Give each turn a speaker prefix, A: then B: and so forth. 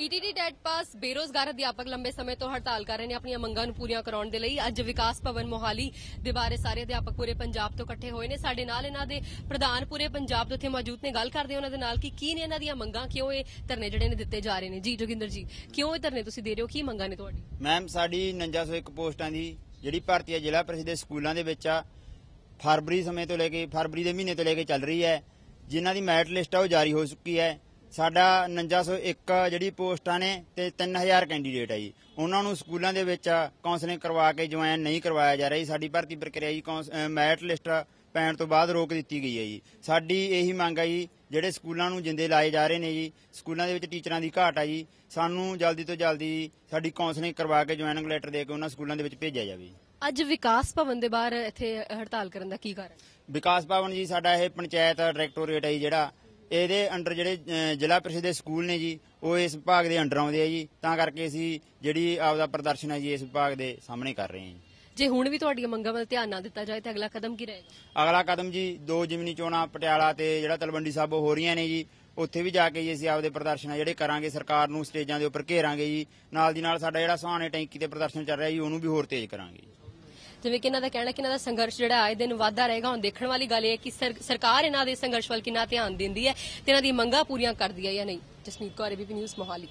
A: ETT TET pass ਬੇਰੋਜ਼ਗਾਰ ਅਧਿਆਪਕ ਲੰਬੇ ਸਮੇਂ ਤੋਂ ਹੜਤਾਲ ਕਰ ਰਹੇ ਨੇ, ਆਪਣੀਆਂ ਮੰਗਾਂ ਨੂੰ ਪੂਰੀਆਂ ਕਰਾਉਣ ਦੇ ਲਈ ਅੱਜ ਵਿਕਾਸ ਭਵਨ ਮੋਹਾਲੀ ਦੇ ਬਾਰੇ ਸਾਰੇ ਅਧਿਆਪਕ ਪੂਰੇ ਪੰਜਾਬ ਤੋਂ ਇਕੱਠੇ ਹੋਏ ਨੇ। ਸਾਡੇ ਨਾਲ ਇਹਨਾਂ ਦੇ ਪ੍ਰਧਾਨ ਪੂਰੇ ਪੰਜਾਬ ਤੋਂ ਇੱਥੇ ਮੌਜੂਦ ਨੇ। ਗੱਲ ਕਰਦੇ ਉਹਨਾਂ ਦੇ ਨਾਲ ਕਿ ਕੀ ਨੇ ਇਹਨਾਂ ਦੀਆਂ ਮੰਗਾਂ, ਕਿਉਂ ਇਹ ਧਰਨੇ ਜਿਹੜੇ ਨੇ ਦਿੱਤੇ ਜਾ ਰਹੇ ਨੇ? ਜੀ, ਜੋਗਿੰਦਰ ਜੀ, ਕਿਉਂ ਇਹ ਧਰਨੇ ਤੁਸੀਂ ਦੇ ਰਹੇ ਹੋ? ਕੀ ਮੰਗਾਂ ਨੇ ਤੁਹਾਡੀ?
B: ਮੈਮ ਸਾਡੀ 4901 ਪੋਸਟਾਂ ਦੀ ਜਿਹੜੀ ਭਾਰਤੀ ਜ਼ਿਲ੍ਹਾ ਪ੍ਰੀਸ਼ਦ ਦੇ ਸਕੂਲਾਂ ਦੇ ਵਿੱਚ ਆ, ਫਰਵਰੀ ਸਮੇਂ ਤੋਂ ਲੈ ਕੇ, ਫਰਵਰੀ ਦੇ ਮਹੀਨੇ ਤੋਂ ਲੈ ਕੇ ਚੱਲ ਰਹੀ ਹੈ, ਜਿਨ੍ਹਾਂ ਦੀ ਮੈਰਿਟ ਲਿਸਟ ਆ ਉਹ ਜਾਰੀ ਹੋ ਚੁੱਕੀ ਹੈ। ਸਾਡਾ 4901 ਜਿਹੜੀ ਪੋਸਟਾਂ ਨੇ ਤੇ 3000 ਕੈਂਡੀਡੇਟ ਹੈ ਜੀ। ਉਹਨਾਂ ਨੂੰ ਸਕੂਲਾਂ ਦੇ ਵਿੱਚ ਕਾਉਂਸਲਿੰਗ ਕਰਵਾ ਕੇ ਜੁਆਇਨ ਨਹੀਂ ਕਰਵਾਇਆ ਜਾ ਰਿਹਾ ਜੀ। ਸਾਡੀ ਭਰਤੀ ਪ੍ਰਕਿਰਿਆ ਜੀ ਮੈਰਿਟ ਲਿਸਟ ਪੈਣ ਤੋਂ ਬਾਅਦ ਰੋਕ ਦਿੱਤੀ ਗਈ ਹੈ ਜੀ। ਸਾਡੀ ਇਹੀ ਮੰਗ ਹੈ ਜੀ ਜਿਹੜੇ ਸਕੂਲਾਂ ਨੂੰ ਜਿੰਦੇ ਲਾਏ ਜਾ ਰਹੇ ਨੇ ਜੀ ਸਕੂਲਾਂ ਦੇ ਵਿੱਚ ਟੀਚਰਾਂ ਦੀ ਘਾਟ ਹੈ ਜੀ ਸਾਨੂੰ ਜਲਦੀ ਤੋਂ ਜਲਦੀ ਸਾਡੀ ਕਾਉਂਸਲਿੰਗ ਕਰਵਾ ਕੇ ਜੁਆਇਨਿੰਗ ਲੈਟਰ ਦੇ ਕੇ ਉਹਨਾਂ ਸਕੂਲਾਂ ਦੇ ਵਿੱਚ ਭੇਜਿਆ ਜਾਵੇ
A: ਅੱਜ ਵਿਕਾਸ ਭਵਨ ਦੇ ਬਾਹਰ ਇੱਥੇ ਹੜਤਾਲ ਕਰਨ ਦਾ ਕੀ ਕਾਰਨ?
B: ਵਿਕਾਸ ਭਵਨ ਜੀ ਸਾਡਾ ਇਹ ਪੰਚਾਇਤ ਡਾਇਰੈਕਟੋਰੇਟ ਹੈ ਜਿਹੜਾ ਇਹਦੇ ਅੰਡਰ ਜਿਹੜੇ ਅਹ, ਜ਼ਿਲ੍ਹਾ ਪ੍ਰੀਸ਼ਦ ਦੇ ਸਕੂਲ ਨੇ ਜੀ ਉਹ ਇਸ ਵਿਭਾਗ ਦੇ ਅੰਡਰ ਆਉਂਦੇ ਆ ਜੀ। ਤਾਂ ਕਰਕੇ ਅਸੀਂ ਜਿਹੜੀ ਆਪਦਾ ਪ੍ਰਦਰਸ਼ਨ ਹੈ ਜੀ ਇਸ ਵਿਭਾਗ ਦੇ ਸਾਹਮਣੇ ਕਰ ਰਹੇ ਹਾਂ ਜੀ।
A: ਜੇ ਹੁਣ ਵੀ ਤੁਹਾਡੀਆਂ ਮੰਗਾਂ ਵੱਲ ਧਿਆਨ ਨਾ ਦਿੱਤਾ ਜਾਏ ਤਾਂ ਅਗਲਾ ਕਦਮ ਕੀ ਰਹੇਗਾ?
B: ਅਗਲਾ ਕਦਮ ਜੀ ਦੋ ਜਿਮਨੀ ਚੋਣਾਂ ਪਟਿਆਲਾ ਤੇ ਜਿਹੜਾ ਤਲਵੰਡੀ ਸਾਬੋ ਹੋ ਰਹੀਆਂ ਨੇ ਜੀ ਉੱਥੇ ਵੀ ਜਾ ਕੇ ਜੀ ਅਸੀਂ ਆਪਦੇ ਪ੍ਰਦਰਸ਼ਨ ਆ ਜਿਹੜੇ ਕਰਾਂਗੇ ਸਰਕਾਰ ਨੂੰ ਸਟੇਜਾਂ ਦੇ ਉੱਪਰ ਘੇਰਾਂਗੇ ਜੀ। ਨਾਲ ਦੀ ਨਾਲ ਸਾਡਾ ਜਿਹੜਾ ਸੁਹਾਣੇ ਟੈਂਕੀ ਤੇ ਪ੍ਰਦਰਸ਼ਨ ਚੱਲ ਰਿਹਾ ਜੀ ਉਹਨੂੰ ਵੀ ਹੋਰ ਤੇਜ਼ ਕਰਾਂਗੇ ਜੀ।
A: ਜਿਵੇਂ ਕਿ ਇਹਨਾਂ ਦਾ ਕਹਿਣਾ ਕਿ ਇਹਨਾਂ ਦਾ ਸੰਘਰਸ਼ ਜਿਹੜਾ ਆਏ ਦਿਨ ਵਾਧਾ ਰਹੇਗਾ। ਹੁਣ ਦੇਖਣ ਵਾਲੀ ਗੱਲ ਇਹ ਹੈ ਕਿ ਸਰਕਾਰ ਇਹਨਾਂ ਦੇ ਸੰਘਰਸ਼ ਵੱਲ ਕਿੰਨਾ ਧਿਆਨ ਦਿੰਦੀ ਹੈ ਤੇ ਇਹਨਾਂ ਦੀ ਮੰਗਾਂ ਪੂਰੀਆਂ ਕਰਦੀ ਹੈ ਜਾਂ ਨਹੀਂ। Jasmeet Kaur ABP news Mohali.